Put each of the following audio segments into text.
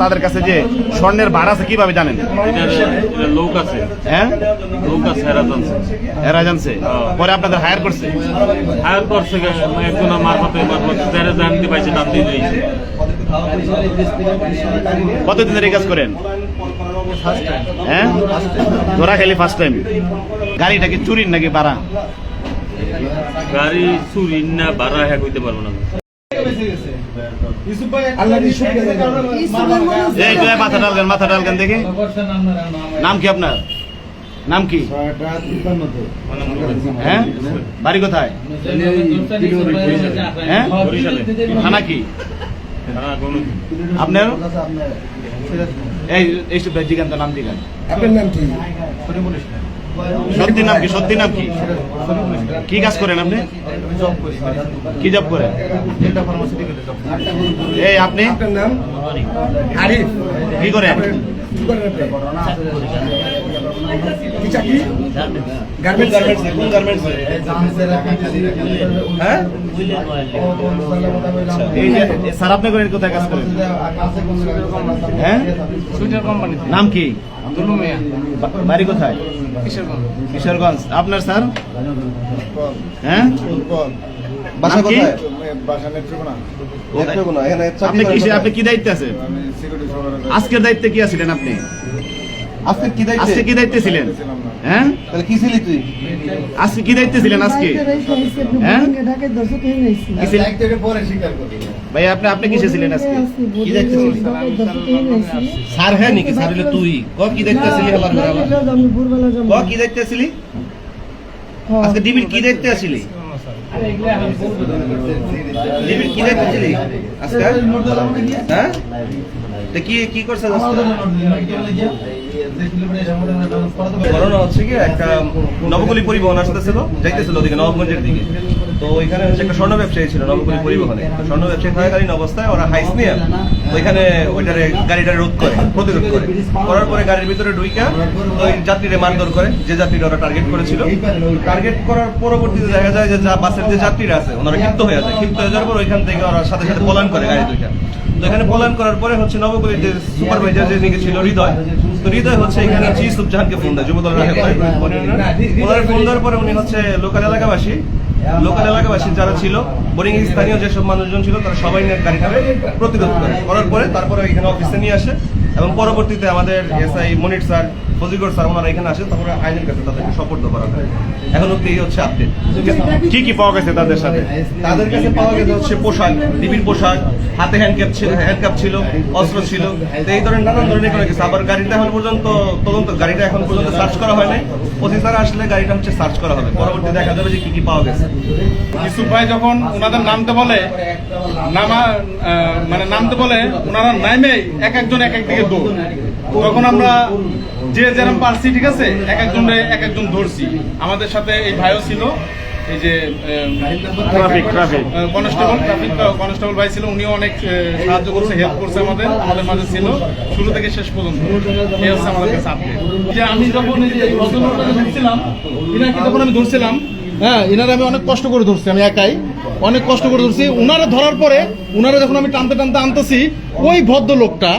তাদের কাছে যে স্বর্ণের ভাড় আছে কীভাবে জানেন? এটার এটা লোক আছে। হ্যাঁ? লোক আছে এরা জানছে। পরে আপনাদের হায়ার করছে? হায়ার করছে একজন মারফতে মারফতে যারা জানতে পাইছে তার দিয়ে দিয়েছে। কতদিন ধরে এই কাজ করেন? হ্যাঁ? ধরা খেলি ফার্স্ট টাইম গাড়িটা কি চুরির নাকি ভাড়া? গাড়ি চুরি না ভাড়া হ্যাঁ কইতে পারব না। মাথা ডালগান মাথা দেখি। নাম কি আপনার? নাম কি? হ্যাঁ? বাড়ি কোথায়? হ্যাঁ? থানা কি? আপনার? এই এইসব জিগান তো নাম জিগান। আপনার নাম কি? সত্যি নাম কি? সত্যি নাম কি? কি কাজ করেন আপনি? কি জব করেন? এই আপনি? আপনার নাম? কি করেন? হ্যাঁ? স্যার আপনি করেন কোথায় কাজ করেন? হ্যাঁ? নাম কি? দুলু মিয়া বাড়ি কোথায়? কিশোরগঞ্জ। কিশোরগঞ্জ। আপনার স্যার? হ্যাঁ? বাসা কোথায়? আপনি কি আপনি কি দায়িত্বে আছেন? আজকের দায়িত্বে কি আছিলেন আপনি? আজকে কি দায়িত্ব? আজকে কি দায়িত্বে ছিলেন? হ্যাঁ? তাহলে কি ছিলি তুই? আজকে কি দায়িত্বে ছিলেন আজকে? হ্যাঁ? কি ছিলেন? পরে স্বীকার করবি। ভাই আপনি আপনি কিসে ছিলেন আজকে? কি দায়িত্বে স্যার হ্যাঁ নাকি? স্যার হলে তুই। ক কি দায়িত্ব ছিলি ক কি দায়িত্ব ছিলি আজকে ডিবির কি দায়িত্ব ডিবির কি দায়িত্ব আজকে? হ্যাঁ? তা কি কি করছ ঘটনা হচ্ছে কি, একটা নবকলি পরিবহন আসতেছিল, যাইতেছিল ওদিকে নবগঞ্জের দিকে। তো ওইখানে হচ্ছে একটা স্বর্ণ ব্যবসায়ী ছিল নবকলি পরিবহনে। স্বর্ণ ব্যবসায়ী থাকাকালীন অবস্থায় ওরা হাইস নিয়ে ওইখানে ওইটারে গাড়িটারে রোধ করে, প্রতিরোধ করে। করার পরে গাড়ির ভিতরে ঢুইকা ওই যাত্রীরে মারধর করে, যে যাত্রীরা ওরা টার্গেট করেছিল। টার্গেট করার পরবর্তীতে দেখা যায় যে যা বাসের যে যাত্রীরা আছে, ওনারা ক্ষিপ্ত হয়ে যায়। ক্ষিপ্ত হয়ে যাওয়ার পর ওইখান থেকে ওরা সাথে সাথে পলায়ন করে গাড়ি দুইটা। তো এখানে পলায়ন করার পরে হচ্ছে নবগলির যে সুপারভাইজার যে ছিল হৃদয়, তো হৃদয় হচ্ছে এখানে হচ্ছে ইসুফ ফোন দেয় যুবদল রাখে ওনার ফোন দেওয়ার পরে উনি হচ্ছে লোকাল এলাকাবাসী। লোকাল এলাকাবাসী যারা ছিল বোরিং স্থানীয় যেসব মানুষজন ছিল তারা সবাই নিয়ে গাড়িটাকে প্রতিরোধ করে। করার পরে তারপরে এখানে অফিসে নিয়ে আসে। এবং পরবর্তীতে আমাদের এসআই মনির স্যার ফজিগর স্যার ওনারা এখানে আসে তারপরে আইনের কাছে তাদেরকে সপর্দ করা হয়। এখন অব্দি এই হচ্ছে আপডেট কি কি পাওয়া গেছে তাদের সাথে? তাদের কাছে পাওয়া গেছে হচ্ছে পোশাক ডিবির পোশাক হাতে হ্যান্ডক্যাপ ছিল হ্যান্ডকাপ ছিল অস্ত্র ছিল। তো এই ধরনের নানান ধরনের কোনো কিছু আবার গাড়িটা এখন পর্যন্ত তদন্ত গাড়িটা এখন পর্যন্ত সার্চ করা হয় নাই। অফিসার আসলে গাড়িটা হচ্ছে সার্চ করা হবে। পরবর্তী দেখা যাবে যে কি কি পাওয়া গেছে। ইউসুফ ভাই যখন ওনাদের নামতে বলে নামা মানে নামতে বলে ওনারা নামে এক একজন এক এক দিকে দৌড় তখন আমরা যে যেরকম পারছি ঠিক আছে এক একজন এক একজন ধরছি। আমাদের সাথে এই ভাইও ছিল এই যে traffic traffic. Constable traffic constable ভাই ছিল উনিও অনেক সাহায্য করছে হেল্প করছে আমাদের আমাদের মাঝে ছিল। শুরু থেকে শেষ পর্যন্ত। এই হচ্ছে আমাদের কাছে যে আমি যখন এই যে এই ধরছিলাম ইনাকে যখন আমি ধরছিলাম হ্যাঁ এনারা আমি অনেক কষ্ট করে ধরছি আমি একাই। অনেক কষ্ট করে ধরছি। উনারা ধরার পরে উনারা যখন আমি টানতে টানতে আনতেছি ওই ভদ্রলোকটা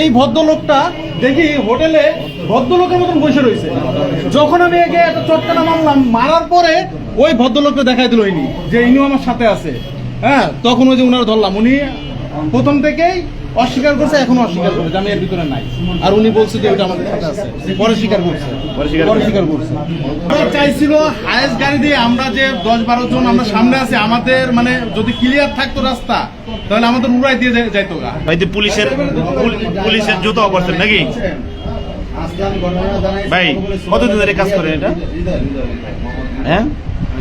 এই ভদ্রলোকটা দেখি হোটেলে ভদ্রলোকের মতন বসে রয়েছে। যখন আমি একে একটা চটকানা মারলাম মারার পরে ওই ভদ্রলোকটা দেখাই দিল ইনি যে ইনিও আমার সাথে আছে। হ্যাঁ তখন ওই যে উনার ধরলাম উনি প্রথম থেকেই অস্বীকার করছে এখনও অস্বীকার করছে আমি এর ভিতরে নাই। আর উনি বলছে যে ওইটা আমাদের সাথে আছে। পরে স্বীকার করছে। পরে স্বীকার করছে। চাইছিল হায়েস্ট গাড়ি দিয়ে আমরা যে দশ বারো জন আমরা সামনে আছি আমাদের মানে যদি ক্লিয়ার থাকতো রাস্তা তাহলে আমাদের উড়াই দিয়ে যাই- যাইতো গা। ভাই তো পুলিশের পুল- পুলিশের জুতো অবস্থান নাকি? ভাই কতদিন ধরে কাজ করেন এটা? হ্যাঁ?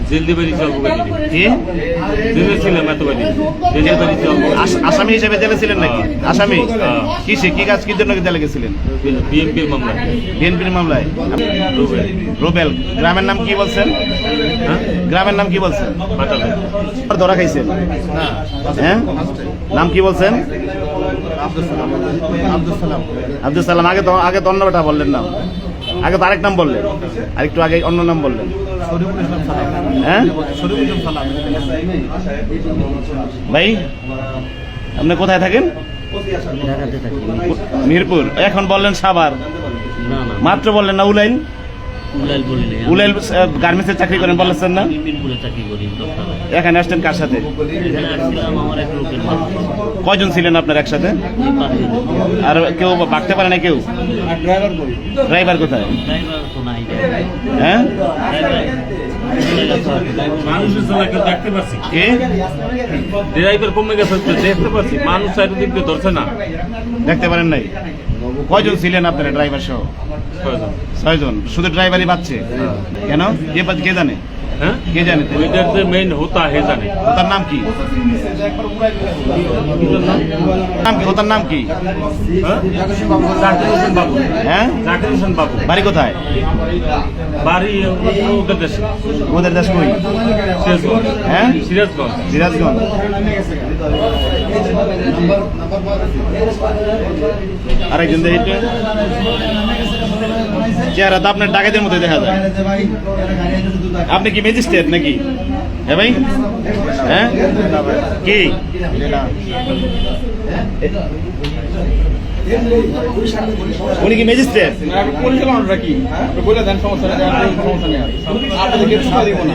কি? জেলে ছিলাম এত জেলে আসামি হিসেবে জেলে ছিলেন নাকি? আসামি? হ্যাঁ। কিসে কি কাজ কি জন্য জেলে গেছিলেন? বিএনপির মামলা বিএনপির মামলায়। রুবেল। গ্রামের নাম কি বলছেন? হ্যাঁ? গ্রামের নাম কি বলছেন? আর ধরা খাইছেন? হ্যাঁ? নাম কি বলছেন? আব্দুল সালাম। আগে তো আগে তো অন্য বেটা বললেন নাম আগে তো আরেক নাম বললেন। আরেকটু আগে অন্য নাম বললেন। হ্যাঁ? ভাই আপনি কোথায় থাকেন? মিরপুর। এখন বললেন সাবার মাত্র বললেন না উলাইল উলাইল গার্মেন্টসের চাকরি করেন বলেছেন না? এখানে আসছেন কার সাথে? কয়জন ছিলেন আপনার একসাথে? আর কেউ ভাগতে পারে না কেউ? ড্রাইভার কোথায়? ড্রাইভার তো নাই। হ্যাঁ? দেখতে পাচ্ছি। কে? ড্রাইভার কমে গেছে দেখতে পাচ্ছি। মানুষ চারিদিক দিয়ে ধরছে না। দেখতে পারেন নাই? কয়জন ছিলেন আপনারা ড্রাইভার সহ? ছয়জন। শুধু ড্রাইভারই পাচ্ছে কেন? কে পাচ্ছে কে জানে? হ্যাঁ? কে জানে? ওইটার যে মেইন হোতা হে জানে। নাম কি? নাম? কি? ওটার নাম কি? হ্যাঁ? জাকির হোসেন বাবু। হ্যাঁ? জাকির হোসেন বাবু। বাড়ি কোথায়? বাড়ি ওদের দেশে। ওদের দেশ কই? সিরাজগঞ্জ। হ্যাঁ? সিরাজগঞ্জ। সিরাজগঞ্জ। আরেকজন দেখি। চেহারা তো আপনার ডাকাতের মধ্যে দেখা যায়। আপনি কি ম্যাজিস্ট্রেট নাকি? হ্যাঁ ভাই? হ্যাঁ? কি? উনি কি ম্যাজিস্ট্রেট? পরিচালনাটা কি বলে দেন সমস্যা সমস্যা নেই আপনাদেরকে সুবিধা দিব না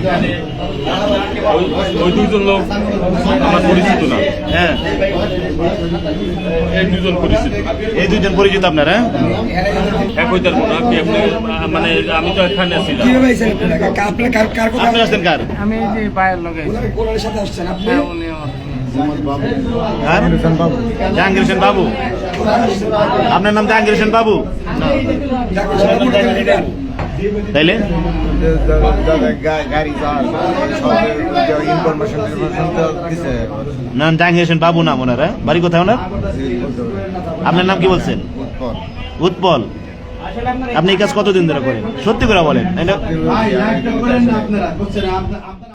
ওই- ওই দুইজন লোক আমার পরিচিত না। হ্যাঁ। এই দুজন পরিচিত। এই দুইজন পরিচিত আপনার হ্যাঁ? এক হইতার মনে কি আপনি মানে আমি তো এখানে ছিলাম আপনি আসছেন কার? আমি এই যে পায়ের লগে হ্যাঁ, জাহাঙ্গীর হোসেন বাবু। আপনার নাম জাহাঙ্গীর হোসেন বাবু। তাইলে? না না জাহাঙ্গীর বাবু নাম ওনার হ্যাঁ? বাড়ি কোথায় ওনার? আপনার নাম কি বলছেন? উৎপল। উৎপল আপনি এই কাজ কতদিন ধরে করেন? সত্যি করে বলেন